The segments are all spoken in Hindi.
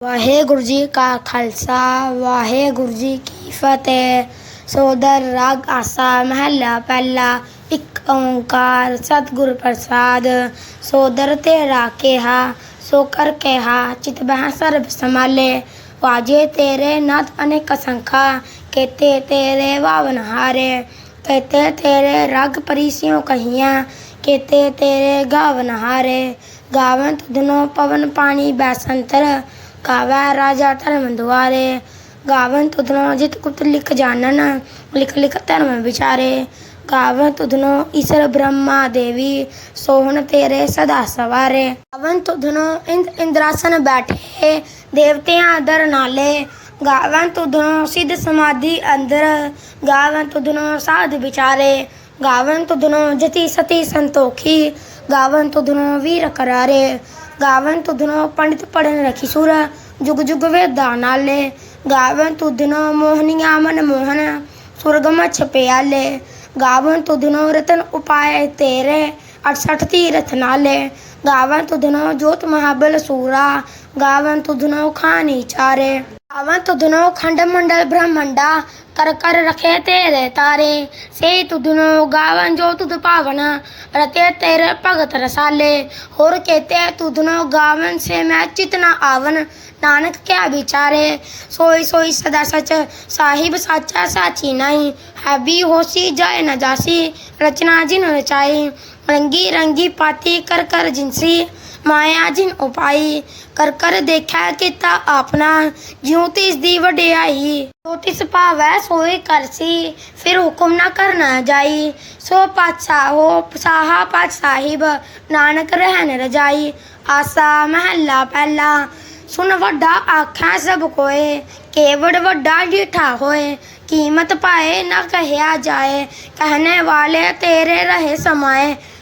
ਵਾਹਿਗੁਰੂ ਜੀ ਕਾ ਖਾਲਸਾ ਵਾਹਿਗੁਰੂ ਜੀ ਕੀ ਫਤਿਹ ਸੋਦਰ ਰਾਗ ਆਸਾ ਮਹੱਲਾ ਪਹਿਲਾ ਇੱਕ ਓੰਕਾਰ ਸਤਿਗੁਰ ਪ੍ਰਸਾਦ ਸੋਦਰ ਤੇਰਾ ਕਿਹਾ ਸੋ ਕਰ ਕਿਹਾ ਚਿਤ ਬਹਿ ਸਰਬ ਸਮਾਲੇ ਵਾਜੇ ਤੇਰੇ ਨਾਥ ਅਨੇਕ ਸੰਖਾ ਕੇਤੇ ਤੇਰੇ ਵਾਵਨ ਹਾਰੇ ਕੇਤੇ ਤੇਰੇ ਰਗ ਪਰੀਸਿਓ ਕਹੀਆਂ ਕੇਤੇ ਤੇਰੇ ਗਾਵਨ ਹਾਰੇ ਗਾਵਨ ਤੁਧਨੋ ਪਵਨ ਪਾਣੀ ਬੈਸੰਤਰ ਗਾਵੈ ਰਾਜਾ ਧਰਮ ਦੁਆਰੇ ਗਾਵਨ ਤੁਧਨੋ ਜਿਤ ਕੁਤ ਲਿਖ ਜਾਣਨ ਲਿਖ ਲਿਖ ਧਰਮ ਵਿਚਾਰੇ ਗਾਵਨ ਤੁਧਨੋ ਈਸ਼ਰ ਬ੍ਰਹਮਾ ਦੇਵੀ ਸੋਹਣ ਤੇਰੇ ਸਦਾ ਸਵਾਰੇ ਗਾਵਨ ਤੁਧਨੋ ਇੰਦ ਇੰਦਰਾਸਨ ਬੈਠੇ ਦੇਵਤਿਆਂ ਦਰ ਨਾਲੇ ਗਾਵਨ ਤੁਧਨੋ ਸਿੱਧ ਸਮਾਧੀ ਅੰਦਰ ਗਾਵਨ ਤੁਧਨੋ ਸਾਧ ਵਿਚਾਰੇ ਗਾਵਨ ਤੁਧਨੋ ਜਤੀ ਸਤੀ ਸੰਤੋਖੀ ਗਾਵਨ ਤੁਧਨੋ ਵੀਰ ਕਰਾਰੇ గావంతుదునో పండిత పడిన కిశోర జుగ జుగ వేదానాలే గావంతుదునో మోహనియామన మోహన ਸੁਰਗਮ ਛਪਿਆਲੇ ਗਾਵਨ ਤੁਧਨੋ ਰਤਨ ਉਪਾਏ ਤੇਰੇ। 68 ਤੀਰਥ ਨਾਲੇ। ਗਾਵਨ ਤੁਧਨੋ ਜੋਤ ਮਹਾਬਲ ਸੂਰਾ। ਗਾਵਨ ਤੁਧਨੋ ਖਾਨੀ ਚਾਰੇ। अवन तो दुनो खंड मंडल ब्रह्मंडा कर कर रखे तेरे तारे। से तु दुनो गावन जो तुद पावन, रते तेरे भगत रसाले। और कहते तु दुनो गावन से मैं चितना आवन, नानक क्या विचारे सोई सोई सदा सच, साहिब साचा साची नहीं। हैवी होशी जाए न जासी, रचना जिन रचाई। रंगी रंगी पाती कर कर जिनसी। ਮਾਇਆ ਜਿਨ ਉਪਾਈ ਕਰ ਕਰ ਦੇਖਿਆ ਕੀਤਾ ਆਪਣਾ ਜਿਉ ਤਿਸ ਦੀ ਵਡਿਆਈ ਜੋ ਤਿਸ ਭਾਵੈ ਸੋਈ ਕਰਸੀ ਫਿਰ ਹੁਕਮ ਨਾ ਕਰਨਾ ਜਾਈ ਸੋ ਪਾਤਸ਼ਾਹ ਹੋ ਸਾਹਾ ਪਾਤ ਸਾਹਿਬ ਨਾਨਕ ਰਹਿਣ ਰਜਾਈ ਆਸਾ ਮਹੱਲਾ ਪਹਿਲਾ ਸੁਨ ਵੱਡਾ ਆਖਾਂ ਸਭ ਕੋਏ ਕੇਵੜ ਵੱਡਾ ਡੀਠਾ ਹੋਏ ਕੀਮਤ ਪਾਏ ਨਾ ਕਹਿਆ ਜਾਏ कहने वाले तेरे रहे समाए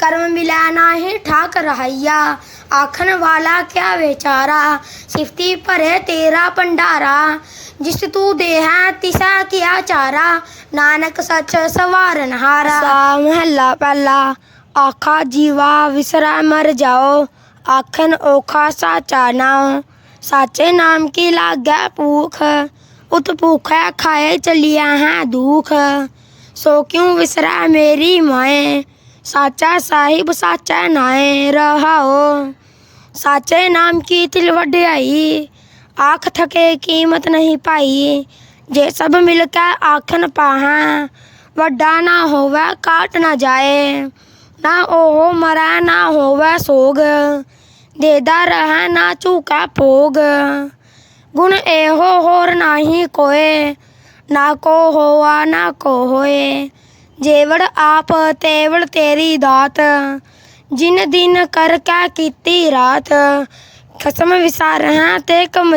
कर्म मिलाना है ठाक रहाइया आखन वाला क्या बेचारा? सिफ्ती पर है तेरा भंडारा। जिस तू देहा तिसा किया चारा। नानक सच सवार हारा महला पहला आखा जीवा विसरा मर जाओ। आखन ओखा साचा नाओ। साचे नाम की लागे भूख। उत भूख खाए चलिया है दुख। सो क्यों विसरा मेरी माए? साचा साहिब साचा नाए रहाओ। साचे नाम की तिल वड्याई, आँख थके कीमत नहीं पाई। जे सब मिलकर आखन पाहा, वड्डा ना होवे काट ना जाए। ना ओहो मरा ना होवे सोग, देदा रहा ना चूका भोग। गुण एहो होर नाही कोए, ना को होआ ना को होए। ਜੇਵੜ ਆਪ ਤੇਵੜ ਤੇਰੀ ਦਾਤ, ਜਿਨ ਦਿਨ ਕਰ ਕੈ ਕੀਤੀ ਰਾਤ, ਖਸਮ ਵਿਸਾਰ ਹੈ ਤੇ ਕਮ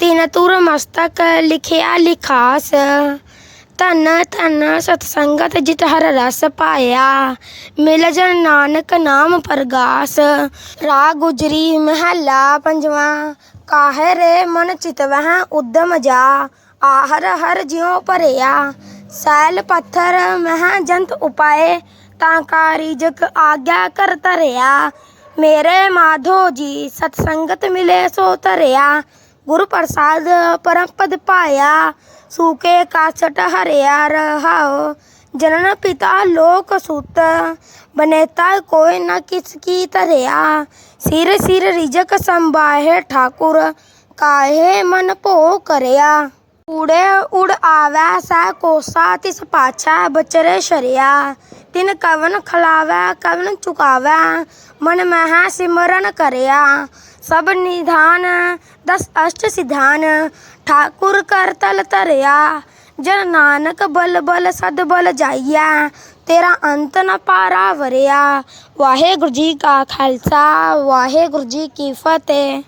ਤਿਨ ਤੁਰ ਮਸਤਕ ਲਿਖਿਆ ਲਿਖਾਸ ਧਨ ਧਨ ਸਤ ਸੰਗਤ ਜਿਤ ਹਰ ਰਸ ਪਾਇਆ ਮਿਲ ਜਨ ਨਾਨਕ ਨਾਮ ਪ੍ਰਗਾਸ ਰਾ ਗੁਜਰੀ ਮਹੱਲਾ ਪੰਜਵਾ ਕਾਹੇ ਰੇ ਮਨ ਚਿਤ ਵਹਿ ਉਦਮ ਜਾ ਆਹਰ ਹਰ ਜਿਉ ਭਰਿਆ ਸੈਲ ਪੱਥਰ ਮਹਿ ਜੰਤ ਉਪਾਏ ਤਾਂ ਕਾ ਰਿਜਕ ਆਗਿਆ ਕਰ ਧਰਿਆ ਮੇਰੇ ਮਾਧੋ ਜੀ ਸਤ ਸੰਗਤ ਮਿਲੇ ਸੋ गुरु प्रसाद परम पद पाया, सूखे कासट हरिया रहा जनन पिता लोक सुत, बनेता कोई न किसकी तरया। सिर सिर रिजक संबाहे ठाकुर, काहे मन पो करया। उड़े उड़ आवै सा कोसा, तिस पाछा बचरे शरिया। तिन कवन खलावै, कवन चुकावै। मन मह सिमरन करया। सब निधान, दस अष्ट सिधान। ठाकुर कर तल तरया। जन नानक बल बल सद बल जाइया तेरा अंत न पारा वरिया। वाहे गुरु जी का खालसा वाहे गुरु जी की फतेह।